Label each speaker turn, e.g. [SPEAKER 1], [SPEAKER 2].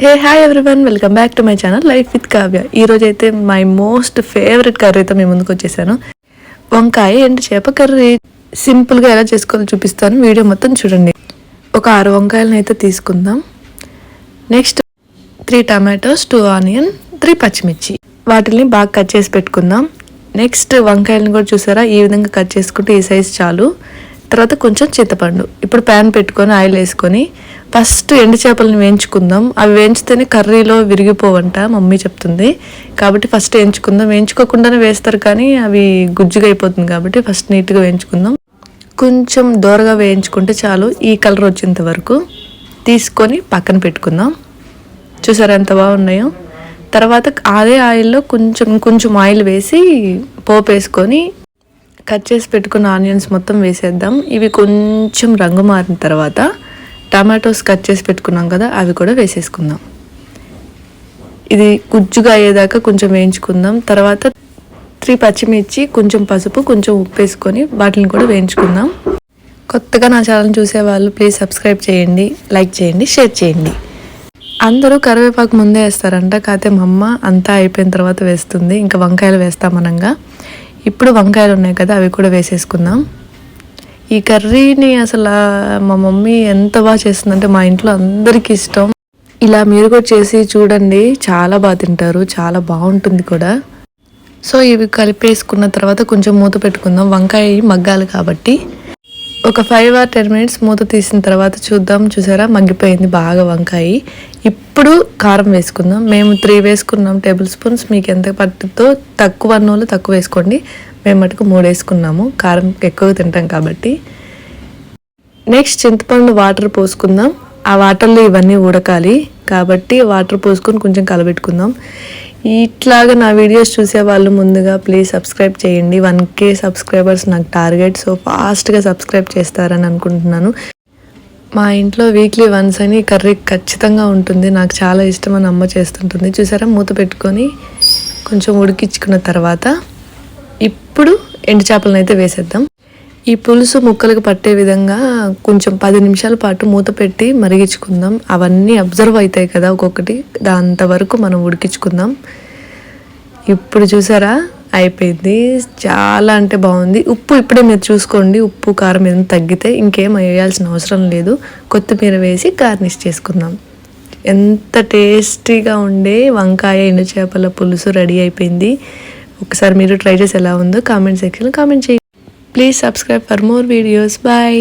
[SPEAKER 1] Hey hi everyone welcome back to my channel life with Kavya ఈరోజు అయితే my most favourite curry అయితే మేము ముందుకు వచ్చేసాను. వంకాయ అండ్ చేప కర్రీ. సింపుల్గా ఎలా చేసుకోవాలో చూపిస్తాను. వీడియో మొత్తం చూడండి. ఒక ఆరు వంకాయలను అయితే తీసుకుందాం. Next three tomatoes two onion three పచ్చిమిర్చి. వాటిని బాగా కట్ చేసి పెట్టుకుందాం. నెక్స్ట్ వంకాయలను కూడా చూసారా? ఈ విధంగా కట్ చేసుకుంటే ఈ సైజ్ చాలు. తర్వాత కొంచెం చింతపండు. ఇప్పుడు ప్యాన్ పెట్టుకొని ఆయిల్ వేసుకొని ఫస్ట్ ఎండు చేపలను వేయించుకుందాం. అవి వేయించితేనే కర్రీలో విరిగిపోవంట మమ్మీ చెప్తుంది. కాబట్టి ఫస్ట్ వేయించుకుందాం. వేయించుకోకుండానే వేస్తారు కానీ అవి గుజ్జుగా అయిపోతుంది కాబట్టి ఫస్ట్ నీట్గా వేయించుకుందాం. కొంచెం దూరగా వేయించుకుంటే చాలు ఈ కలర్ వచ్చేంత వరకు. తీసుకొని పక్కన పెట్టుకుందాం. చూసారు ఎంత బాగున్నాయో? తర్వాత అదే ఆయిల్లో కొంచెం కొంచెం ఆయిల్ వేసి పోపు వేసుకొని కట్ చేసి పెట్టుకున్న ఆనియన్స్ మొత్తం వేసేద్దాం. ఇవి కొంచెం రంగు మారిన తర్వాత టమాటోస్ కట్ చేసి పెట్టుకున్నాం కదా అవి కూడా వేసేసుకుందాం. ఇది గుజ్జుగా అయ్యేదాకా కొంచెం వేయించుకుందాం. తర్వాత త్రీ పచ్చిమిర్చి కొంచెం పసుపు కొంచెం ఉప్పు వేసుకొని వాటిని కూడా వేయించుకుందాం. కొత్తగా నా ఛానల్ చూసేవాళ్ళు ప్లీజ్ సబ్స్క్రైబ్ చేయండి లైక్ చేయండి షేర్ చేయండి. అందరూ కరివేపాకు ముందే వేస్తారంట. కాకపోతే మా అమ్మ అంతా అయిపోయిన తర్వాత వేస్తుంది. ఇంకా వంకాయలు వేస్తామనంగా ఇప్పుడు వంకాయలు ఉన్నాయి కదా అవి కూడా వేసేసుకుందాం. ఈ కర్రీని అసలు మా మమ్మీ ఎంత బాగా చేస్తుందంటే మా ఇంట్లో అందరికీ ఇష్టం. ఇలా మీరు కూడా చేసి చూడండి చాలా బాగా తింటారు చాలా బాగుంటుంది కూడా. సో ఇవి కలిపేసుకున్న తర్వాత కొంచెం మూత పెట్టుకుందాం. వంకాయ మగ్గాలి కాబట్టి. ఒక ఫైవ్ ఆర్ టెన్ మినిట్స్ మూత తీసిన తర్వాత చూద్దాం చూసారా? మగ్గిపోయింది బాగా వంకాయ. ఇప్పుడు కారం వేసుకుందాం. మేము త్రీ వేసుకున్నాం టేబుల్ స్పూన్స్ మీకు ఎంత పట్టుతో తక్కువ అన్నోళ్ళు తక్కువ వేసుకోండి. మేము మటుకు మూడు వేసుకున్నాము. కారం ఎక్కువ తింటాం కాబట్టి. నెక్స్ట్ చింతపండు వాటర్ పోసుకుందాం. ఆ వాటర్లో ఇవన్నీ ఉడకాలి. కాబట్టి వాటర్ పోసుకొని కొంచెం కలబెట్టుకుందాం. ఇట్లాగా నా వీడియోస్ చూసే వాళ్ళు ముందుగా ప్లీజ్ సబ్స్క్రైబ్ చేయండి. వన్ కే సబ్స్క్రైబర్స్ నాకు టార్గెట్ సో ఫాస్ట్గా సబ్స్క్రైబ్ చేస్తారని అనుకుంటున్నాను. మా ఇంట్లో వీక్లీ వన్స్ అని కర్రీ ఖచ్చితంగా ఉంటుంది. నాకు చాలా ఇష్టం అని అమ్మ చేస్తుంటుంది. చూసారా? మూత పెట్టుకొని కొంచెం ఉడికించుకున్న తర్వాత ఇప్పుడు ఎండు చేపలను అయితే వేసేద్దాం. ఈ పులుసు ముక్కలకు పట్టే విధంగా కొంచెం పది నిమిషాల పాటు మూత పెట్టి మరిగించుకుందాం. అవన్నీ అబ్జర్వ్ అవుతాయి కదా ఒక్కొక్కటి. దాంతవరకు మనం ఉడికించుకుందాం. ఇప్పుడు చూసారా? అయిపోయింది. చాలా అంటే బాగుంది. ఉప్పు ఇప్పుడే మీరు చూసుకోండి. ఉప్పు కారం ఏదైనా తగ్గితే ఇంకేం వేయాల్సిన అవసరం లేదు. కొత్తిమీర వేసి గార్నిష్ చేసుకుందాం. ఎంత టేస్టీగా ఉండే వంకాయ ఎండు చేపల పులుసు రెడీ అయిపోయింది. ఒకసారి మీరు ట్రై చేసి ఎలా ఉందో కామెంట్ సెక్షన్లో కామెంట్ చేయండి. Please subscribe for more videos bye